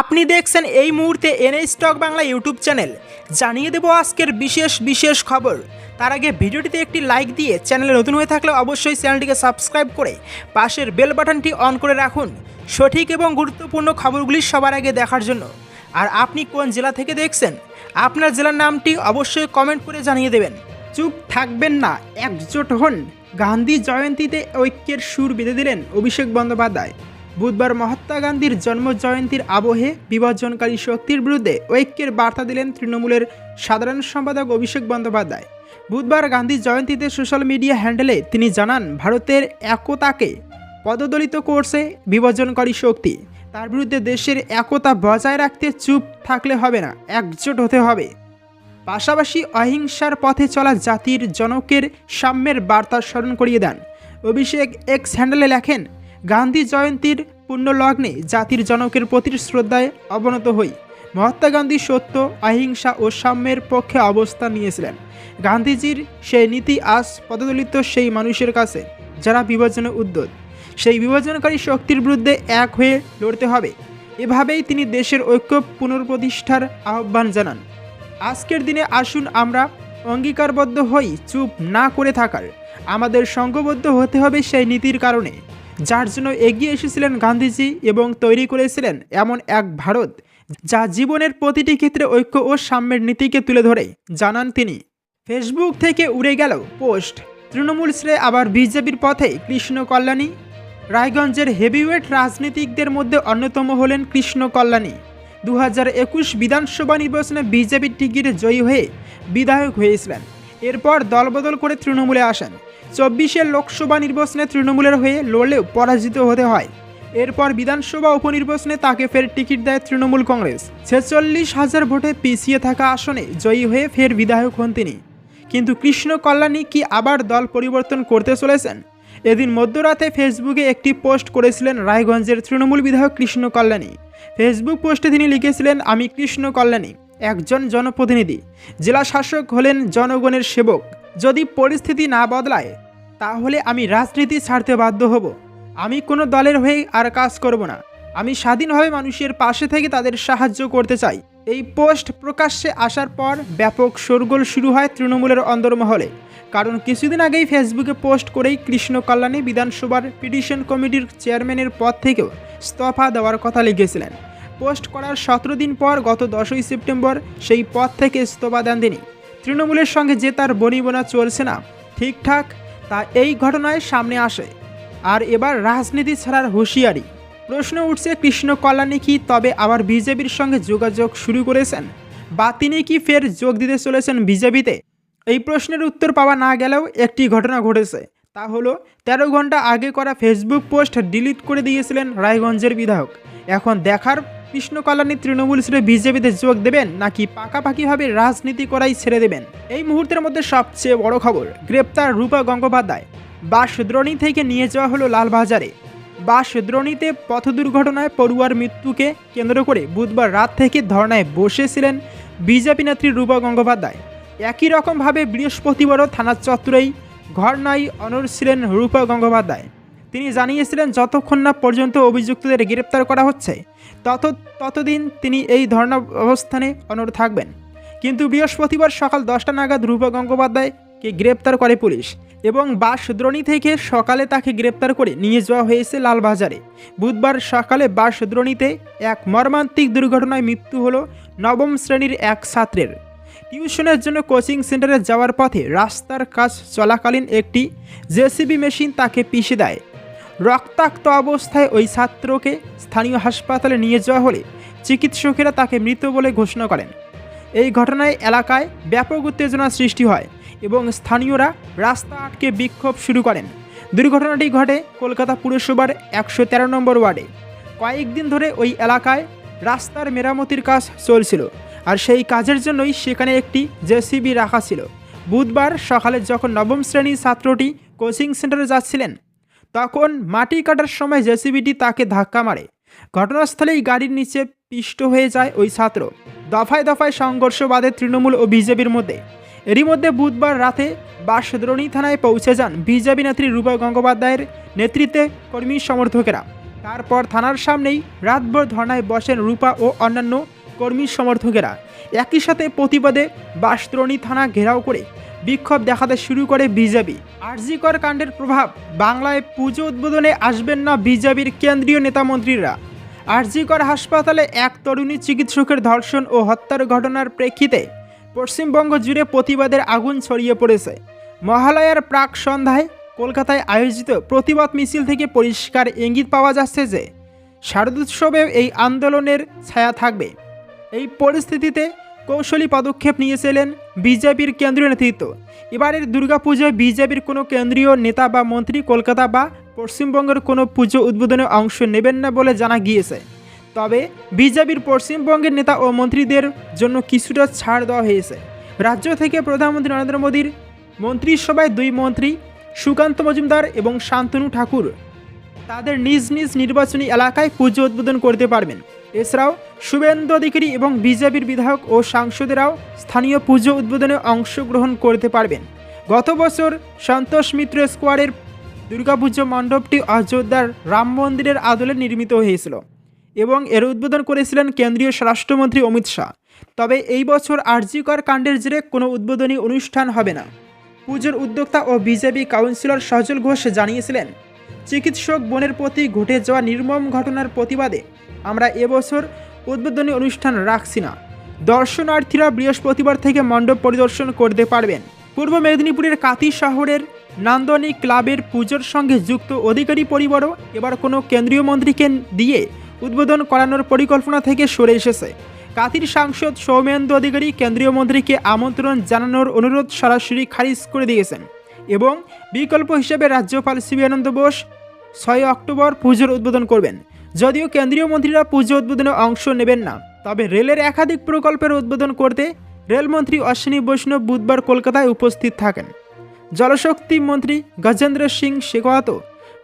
আপনি দেখছেন এই মুহূর্তে NA stock Bangla YouTube channel. জানিয়ে দেবো আজকের বিশেষ বিশেষ খবর। তার আগে ভিডিওটিতে একটি লাইক দিয়ে চ্যানেলে নতুন হয়ে থাকলে অবশ্যই চ্যানেলটিকে সাবস্ক্রাইব করে পাশের বেল বাটনটি অন করে রাখুন। সঠিক এবং গুরুত্বপূর্ণ খবরগুলি সবার আগে দেখার জন্য। আর আপনি কোন জেলা থেকে দেখছেন, আপনার জেলার নামটি অবশ্যই কমেন্ট করে জানিয়ে দেবেন। চুপ থাকবেন না, একজোট হন। গান্ধী জয়ন্তীতে ঐক্যের সুর বেঁধে দিলেন অভিষেক বন্দ্যোপাধ্যায়। বুধবার মহাত্মা গান্ধীর জন্ম জয়ন্তীর আবহে বিভাজনকারী শক্তির বিরুদ্ধে ঐক্যের বার্তা দিলেন তৃণমূলের সাধারণ সম্পাদক অভিষেক বন্দ্যোপাধ্যায়। বুধবার গান্ধী জয়ন্তীতে সোশ্যাল মিডিয়া হ্যান্ডেলে তিনি জানান, ভারতের একতাকে পদদলিত করছে বিভাজনকারী শক্তি। তার বিরুদ্ধে দেশের একতা বজায় রাখতে চুপ থাকলে হবে না, একজোট হতে হবে। পাশাপাশি অহিংসার পথে চলা জাতির জনকের সাম্যের বার্তা স্মরণ করিয়ে দেন। অভিষেক এক্স হ্যান্ডেলে লেখেন গান্ধী জয়ন্তীর পুণ্যলগ্নে জাতির জনকের প্রতি শ্রদ্ধায় অবনত হই। মহাত্মা গান্ধী সত্য, অহিংসা ও সাম্যের পক্ষে অবস্থান নিয়েছিলেন। গান্ধীজির সেই নীতি আজ পদদলিত সেই মানুষের কাছে, যারা বিভাজনে উদ্যোগ। সেই বিভাজনকারী শক্তির বিরুদ্ধে এক হয়ে লড়তে হবে। এভাবেই তিনি দেশের ঐক্য পুনঃপ্রতিষ্ঠার আহ্বান জানান। আজকের দিনে আসুন আমরা অঙ্গীকারবদ্ধ হই, চুপ না করে থাকার। আমাদের সংঘবদ্ধ হতে হবে সেই নীতির কারণে। যার জন্য এগিয়ে এসেছিলেন গান্ধীজি এবং তৈরি করেছিলেন এমন এক ভারত যা জীবনের প্রতিটি ক্ষেত্রে ঐক্য ও সাম্যের নীতিকে তুলে ধরে, জানান তিনি। ফেসবুক থেকে উড়ে গেল পোস্ট। তৃণমূল ছেড়ে আবার বিজেপির পথে কৃষ্ণ কল্যাণী। রায়গঞ্জের হেভিওয়েট রাজনীতিকদের মধ্যে অন্যতম হলেন কৃষ্ণ কল্যাণী। দু হাজার একুশ বিধানসভা নির্বাচনে বিজেপির টিকিটে জয়ী হয়ে বিধায়ক হয়েছিলেন। এরপর দলবদল করে তৃণমূলে আসেন। চব্বিশের লোকসভা নির্বাচনে তৃণমূলের হয়ে লড়লেও পরাজিত হতে হয়। এরপর বিধানসভা উপনির্বাচনে তাকে ফের টিকিট দেয় তৃণমূল কংগ্রেস। ছেচল্লিশ হাজার ভোটে পিছিয়ে থাকা আসনে জয়ী হয়ে ফের বিধায়ক হন তিনি। কিন্তু কৃষ্ণ কল্যাণী কি আবার দল পরিবর্তন করতে চলেছেন? এদিন মধ্যরাতে ফেসবুকে একটি পোস্ট করেছিলেন রায়গঞ্জের তৃণমূল বিধায়ক কৃষ্ণ কল্যাণী। ফেসবুক পোস্টে তিনি লিখেছিলেন, আমি কৃষ্ণ কল্যাণী, একজন জনপ্রতিনিধি। জেলা শাসক হলেন জনগণের সেবক। যদি পরিস্থিতি না বদলায় তাহলে আমি রাজনীতি ছাড়তে বাধ্য হব। আমি কোনো দলের হয়ে আর কাজ করব না। আমি স্বাধীনভাবে মানুষের পাশে থেকে তাদের সাহায্য করতে চাই। এই পোস্ট প্রকাশ্যে আসার পর ব্যাপক শোরগোল শুরু হয় তৃণমূলের অন্দরমহলে। কারণ কিছুদিন আগেই ফেসবুকে পোস্ট করেই কৃষ্ণ কল্যাণী বিধানসভার পিটিশন কমিটির চেয়ারম্যানের পদ থেকেও ইস্তফা দেওয়ার কথা লিখেছিলেন। পোস্ট করার সতেরো দিন পর গত দশই সেপ্টেম্বর সেই পদ থেকে ইস্তফা দেন তিনি। তৃণমূলের সঙ্গে যে তার বনিবনা চলছে না। ঠিকঠাক তা এই ঘটনায় সামনে আসে। আর এবার রাজনীতি ছাড়ার হুঁশিয়ারি। প্রশ্ন উঠছে, কৃষ্ণ কল্যাণী কি তবে আবার বিজেপির সঙ্গে যোগাযোগ শুরু করেছেন? বা তিনি কি ফের যোগ দিতে চলেছেন বিজেপিতে? এই প্রশ্নের উত্তর পাওয়া না গেলেও একটি ঘটনা ঘটেছে। তা হলো, তেরো ঘণ্টা আগে করা ফেসবুক পোস্ট ডিলিট করে দিয়েছিলেন রায়গঞ্জের বিধায়ক। এখন দেখার কৃষ্ণ কল্যাণী তৃণমূল ছেড়ে বিজেপিতে যোগ দেবেন নাকি পাকাপাকিভাবে রাজনীতি করাই ছেড়ে দেবেন? এই মুহূর্তের মধ্যে সবচেয়ে বড় খবর, গ্রেপ্তার রূপা গঙ্গোপাধ্যায়। বাসদ্রোণী থেকে নিয়ে যাওয়া হলো লালবাজারে। বাসদ্রোণীতে পথ দুর্ঘটনায় পড়ুয়ার মৃত্যুকে কেন্দ্র করে বুধবার রাত থেকে ধর্নায় বসেছিলেন বিজেপি নেত্রী রূপা গঙ্গোপাধ্যায়। একই রকমভাবে বৃহস্পতিবারও থানার চত্বরেই ঘরনাই অনর ছিলেন রূপা গঙ্গোপাধ্যায়। তিনি জানিয়েছিলেন, যতক্ষণ না পর্যন্ত অভিযুক্তদের গ্রেপ্তার করা হচ্ছে, তত, ততদিন তিনি এই ধর্ণা অবস্থানে অনড় থাকবেন। কিন্তু বৃহস্পতিবার সকাল দশটা নাগাদ রূপা গঙ্গোপাধ্যায়কে গ্রেপ্তার করে পুলিশ এবং বাসদ্রোণী থেকে সকালে তাকে গ্রেপ্তার করে নিয়ে যাওয়া হয়েছে লালবাজারে। বুধবার সকালে বাসদ্রোণীতে এক মর্মান্তিক দুর্ঘটনায় মৃত্যু হলো নবম শ্রেণির এক ছাত্রের। টিউশনের জন্য কোচিং সেন্টারে যাওয়ার পথে রাস্তার কাজ চলাকালীন একটি জেসিবি মেশিন তাকে পিষে দেয়। রক্তাক্ত অবস্থায় ওই ছাত্রকে স্থানীয় হাসপাতালে নিয়ে যাওয়া হলে চিকিৎসকেরা তাকে মৃত বলে ঘোষণা করেন। এই ঘটনায় এলাকায় ব্যাপক উত্তেজনা সৃষ্টি হয় এবং স্থানীয়রা রাস্তা আটকে বিক্ষোভ শুরু করেন। দুর্ঘটনাটি ঘটে কলকাতা পুরসভার একশো তেরো নম্বর ওয়ার্ডে। কয়েকদিন ধরে ওই এলাকায় রাস্তার মেরামতির কাজ চলছিল আর সেই কাজের জন্যই সেখানে একটি জেসিবি রাখা ছিল। বুধবার সকালে যখন নবম শ্রেণির ছাত্রটি কোচিং সেন্টারে যাচ্ছিলেন তখন মাটি কাটার সময় জেসিবিটি তাকে ধাক্কা মারে। ঘটনাস্থলেই গাড়ির নিচে পিষ্ট হয়ে যায় ওই ছাত্র। দফায় দফায় সংঘর্ষ বাধে তৃণমূল ও বিজেপির মধ্যে। এরই মধ্যে বুধবার রাতে বাসদ্রোণী থানায় পৌঁছে যান বিজেপি নেত্রী রূপা গঙ্গোপাধ্যায়ের নেতৃত্বে কর্মী সমর্থকেরা। তারপর থানার সামনেই রাতভর ধর্নায় বসেন রূপা ও অন্যান্য কর্মী সমর্থকেরা। একই সাথে প্রতিবাদে বাসত্রণী থানা ঘেরাও করে বিক্ষোভ দেখাতে শুরু করে বিজেপি। আরজিকর কাণ্ডের প্রভাব, বাংলায় পুজো উদ্বোধনে আসবেন না বিজেপির কেন্দ্রীয় নেতামন্ত্রীরা। আরজিকর হাসপাতালে এক তরুণী চিকিৎসকের ধর্ষণ ও হত্যার ঘটনার প্রেক্ষিতে পশ্চিমবঙ্গ জুড়ে প্রতিবাদের আগুন ছড়িয়ে পড়েছে। মহালয়ার প্রাক সন্ধ্যায় কলকাতায় আয়োজিত প্রতিবাদ মিছিল থেকে পরিষ্কার ইঙ্গিত পাওয়া যাচ্ছে যে শারদোৎসবে এই আন্দোলনের ছায়া থাকবে। এই পরিস্থিতিতে কৌশলী পদক্ষেপ নিয়েছিলেন বিজেপির কেন্দ্রীয় নেতৃত্ব। এবারের দুর্গাপুজোয় বিজেপির কোনো কেন্দ্রীয় নেতা বা মন্ত্রী কলকাতা বা পশ্চিমবঙ্গের কোনো পুজো উদ্বোধনে অংশ নেবেন না বলে জানা গিয়েছে। তবে বিজেপির পশ্চিমবঙ্গের নেতা ও মন্ত্রীদের জন্য কিছুটা ছাড় দেওয়া হয়েছে। রাজ্য থেকে প্রধানমন্ত্রী নরেন্দ্র মোদীর মন্ত্রিসভায় দুই মন্ত্রী, সুকান্ত মজুমদার এবং শান্তনু ঠাকুর, তাদের নিজ নিজ নির্বাচনী এলাকায় পুজো উদ্বোধন করতে পারবেন। এছাড়াও শুভেন্দু অধিকারী এবং বিজেপির বিধায়ক ও সাংসদেরাও স্থানীয় পুজো উদ্বোধনে অংশগ্রহণ করতে পারবেন। গত বছর সন্তোষ মিত্র স্কোয়ারের দুর্গাপুজো মণ্ডপটি অযোধ্যার রাম মন্দিরের আদলে নির্মিত হয়েছিল এবং এর উদ্বোধন করেছিলেন কেন্দ্রীয় স্বরাষ্ট্রমন্ত্রী অমিত শাহ। তবে এই বছর আরজিকর কাণ্ডের জেরে কোনো উদ্বোধনী অনুষ্ঠান হবে না। পুজোর উদ্যোক্তা ও বিজেপি কাউন্সিলর সজল ঘোষ জানিয়েছিলেন, চিকিৎসক বোনের প্রতি ঘটে যাওয়া নির্মম ঘটনার প্রতিবাদে আমরা এবছর উদ্বোধনী অনুষ্ঠান রাখছি না। দর্শনার্থীরা বৃহস্পতিবার থেকে মণ্ডপ পরিদর্শন করতে পারবেন। পূর্ব মেদিনীপুরের কাতি শহরের নান্দনী ক্লাবের পুজোর সঙ্গে যুক্ত অধিকারী পরিবারও এবার কোনো কেন্দ্রীয় মন্ত্রীকে দিয়ে উদ্বোধন করানোর পরিকল্পনা থেকে সরে এসেছে। কাতির সাংসদ সৌমেন্দ্র অধিকারী কেন্দ্রীয় মন্ত্রীকে আমন্ত্রণ জানানোর অনুরোধ সরাসরি খারিজ করে দিয়েছেন এবং বিকল্প হিসেবে রাজ্যপাল শিবানন্দ বোস ছয় অক্টোবর পুজোর উদ্বোধন করবেন। যদিও কেন্দ্রীয় মন্ত্রীরা পুজো উদ্বোধনে অংশ নেবেন না, তবে রেলের একাধিক প্রকল্পের উদ্বোধন করতে রেলমন্ত্রী অশ্বিনী বৈষ্ণব বুধবার কলকাতায় উপস্থিত থাকেন। জলশক্তি মন্ত্রী গজেন্দ্র সিং শেখাওয়াত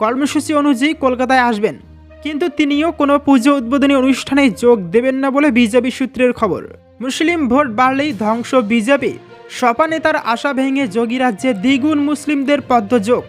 কর্মসূচি অনুযায়ী কলকাতায় আসবেন, কিন্তু তিনিও কোনো পুজো উদ্বোধনী অনুষ্ঠানে যোগ দেবেন না বলে বিজেপি সূত্রের খবর। মুসলিম ভোট বাড়লেই ধ্বংস বিজেপি, সপা নেতার আশা ভেঙে যোগী রাজ্যে দ্বিগুণ মুসলিমদের পদ্মযোগ।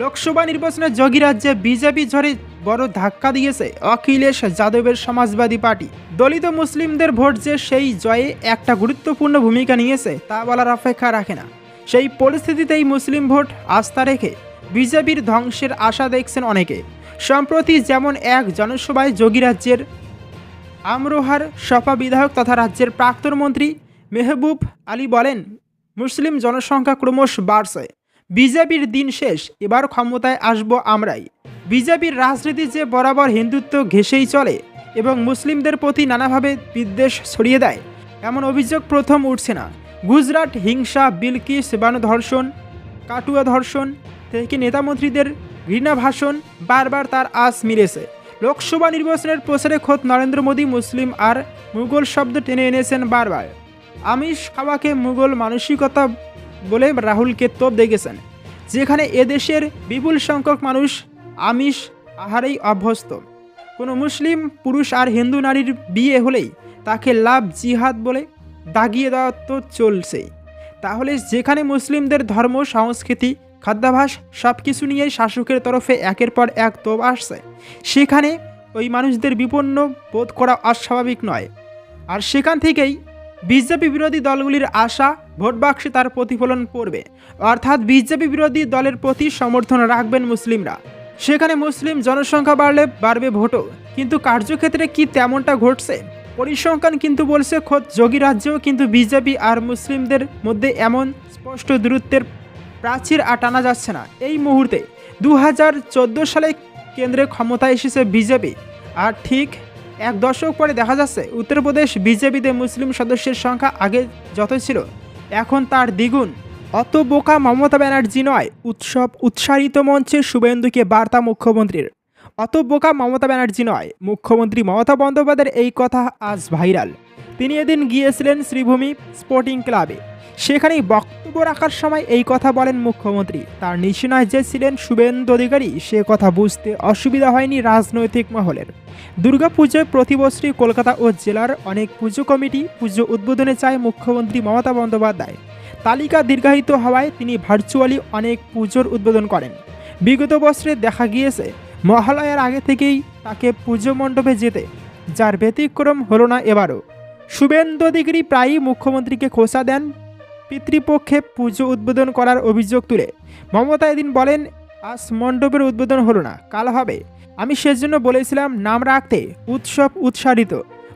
লোকসভা নির্বাচনে যোগী রাজ্যে বিজেপি ঝড়ে বড় ধাক্কা দিয়েছে অখিলেশ যাদবের সমাজবাদী পার্টি। দলিত মুসলিমদের ভোট যে সেই জয়ে একটা গুরুত্বপূর্ণ ভূমিকা নিয়েছে, তা বলার অপেক্ষা রাখে না। সেই পরিস্থিতিতেই মুসলিম ভোট আস্থা রেখে বিজেপির ধ্বংসের আশা দেখছেন অনেকে। সম্প্রতি যেমন এক জনসভায় যোগী রাজ্যের আমরোহার সপা বিধায়ক তথা রাজ্যের প্রাক্তন মন্ত্রী মেহবুব আলী বলেন, মুসলিম জনসংখ্যা ক্রমশ বাড়ছে। বিজেপির দিন শেষ, এবার ক্ষমতায় আসব আমরাই। বিজেপির রাজনীতি যে বরাবর হিন্দুত্ব ঘেঁষেই চলে এবং মুসলিমদের প্রতি নানাভাবে বিদ্বেষ ছড়িয়ে দেয়, এমন অভিযোগ প্রথম উঠছে না। গুজরাট, হিংসা, বিলকি বিলকিস ধর্ষণ, কাটুয়া ধর্ষণ থেকে নেতামন্ত্রীদের ঘৃণা ভাষণ বারবার তার আস মিলেছে। লোকসভা নির্বাচনের প্রচারে খোদ নরেন্দ্র মোদী মুসলিম আর মুঘল শব্দ টেনে এনেছেন বারবার। আমিষ খাওয়াকে মুঘল মানসিকতা বলে রাহুলকে তোপ দেখেছেন যেখানে এদেশের বিপুল সংখ্যক মানুষ আমিষ আহারেই অভ্যস্ত। কোনো মুসলিম, পুরুষ আর হিন্দু নারীর বিয়ে হলেই তাকে লাভ জিহাদ বলে দাগিয়ে দেওয়া তো চলছেই তাহলে যেখানে মুসলিমদের ধর্ম, সংস্কৃতি, খাদ্যাভাস সব কিছু নিয়েই শাসকের তরফে একের পর এক তোপ আসছে, সেখানে ওই মানুষদের বিপন্ন বোধ করা অস্বাভাবিক নয়। আর সেখান থেকেই বিজেপি বিরোধী দলগুলির আশা ভোট বাক্সে তার প্রতিফলন পড়বে। অর্থাৎ বিজেপি বিরোধী দলের প্রতি সমর্থন রাখবেন মুসলিমরা। সেখানে মুসলিম জনসংখ্যা বাড়লে বাড়বে ভোটও। কিন্তু কার্যক্ষেত্রে কি তেমনটা ঘটছে? পরিসংখ্যান কিন্তু বলছে খোদ যোগী রাজ্যেও কিন্তু বিজেপি আর মুসলিমদের মধ্যে এমন স্পষ্ট দূরত্বের প্রাচীর আর টানা যাচ্ছে না। এই মুহূর্তে দু হাজার চোদ্দ সালে কেন্দ্রে ক্ষমতায় এসেছে বিজেপি। আর ঠিক এক দশক পরে দেখা যাচ্ছে, উত্তরপ্রদেশ বিজেপিতে মুসলিম সদস্যের সংখ্যা আগে যত ছিল, এখন তার দ্বিগুণ। অত বোকা মমতা ব্যানার্জি নয়, উৎসব উৎসাহিত মঞ্চে শুভেন্দুকে বার্তা মুখ্যমন্ত্রীর। অত বোকা মমতা ব্যানার্জি নয়, মুখ্যমন্ত্রী মমতা বন্দ্যোপাধ্যায়ের এই কথা আজ ভাইরাল। তিনি এদিন গিয়েছিলেন শ্রীভূমি স্পোর্টিং ক্লাবে। সেখানেই বক্তব্য রাখার সময় এই কথা বলেন মুখ্যমন্ত্রী। তার নিশানায় যে ছিলেন শুভেন্দু অধিকারী, সে কথা বুঝতে অসুবিধা হয়নি রাজনৈতিক মহলের। দুর্গাপুজোয় প্রতি বছরই কলকাতা ও জেলার অনেক পুজো কমিটি পুজো উদ্বোধনে চায় মুখ্যমন্ত্রী মমতা বন্দ্যোপাধ্যায়। তালিকা দীর্ঘায়িত হওয়ায় তিনি ভার্চুয়ালি অনেক পুজোর উদ্বোধন করেন। বিগত বছরে দেখা গিয়েছে, মহালয়ার আগে থেকেই তাকে পুজো মণ্ডপে যেতে, যার ব্যতিক্রম হলো না এবারও। শুভেন্দু অধিকারী প্রায়ই মুখ্যমন্ত্রীকে খোসা দেন, পিতৃপক্ষে পুজো উদ্বোধন করার অভিযোগ তুলে। মমতা এদিন বলেন, আজ মণ্ডপের উদ্বোধন হলো না, কাল হবে। আমি সেজন্য বলেছিলাম, নাম রাখতে, উৎসব উৎসারিত।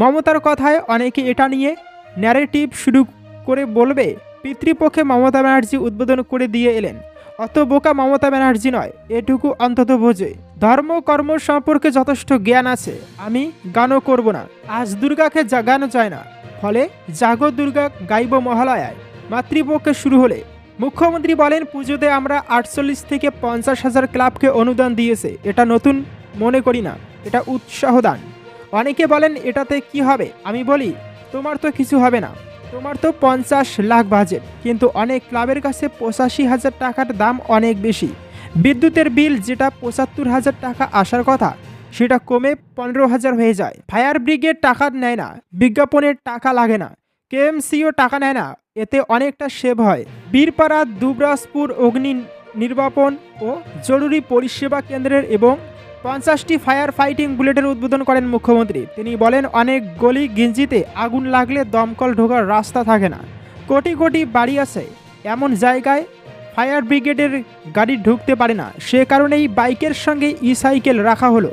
মমতার কথায় অনেকে এটা নিয়ে ন্যারেটিভ শুরু করে বলবে পিতৃপক্ষে মমতা ব্যানার্জি উদ্বোধন করে দিয়ে এলেন। অত বোকা মমতা ব্যানার্জি নয়, এটুকু অন্তত বোঝে। ধর্ম কর্ম সম্পর্কে যথেষ্ট জ্ঞান আছে, আমি গানও করব না, আজ দুর্গাকে জাগানো যায় না। ফলে জাগো দুর্গা গাইব মহালয়ায়। মাতৃপক্ষে শুরু হলে, মুখ্যমন্ত্রী বলেন পুজোতে আমরা আটচল্লিশ থেকে পঞ্চাশ হাজার ক্লাবকে অনুদান দিয়েছে, এটা নতুন, মনে করি না, এটা উৎসাহ দান। অনেকে বলেন, এটাতে কি হবে? আমি বলি, তোমার তো কিছু হবে না। তোমার তো পঞ্চাশ লাখ বাজেট কিন্তু অনেক ক্লাবের কাছে পঁচাশি হাজার টাকার দাম অনেক বেশি। বিদ্যুতের বিল যেটা পঁচাত্তর হাজার টাকা আসার কথা, সেটা কমে পনেরো হাজার হয়ে যায়। ফায়ার ব্রিগেড টাকা নেয় না বিজ্ঞাপনের টাকা লাগে না, কেএমসিও টাকা নেয় না, এতে অনেকটা সেভ হয়। বীরপাড়া, দুবরাজপুর, অগ্নি নির্বাপন ও জরুরি পরিষেবা কেন্দ্রের এবং পঞ্চাশটি ফায়ার ফাইটিং বুলেটের উদ্বোধন করেন মুখ্যমন্ত্রী। তিনি বলেন, অনেক গলি গিঞ্জিতে আগুন লাগলে দমকল ঢোকার রাস্তা থাকে না। কোটি কোটি বাড়ি আছে। এমন জায়গায় ফায়ার ব্রিগেডের গাড়ি ঢুকতে পারে না। সে কারণেই বাইকের সঙ্গে ই সাইকেল রাখা হলো।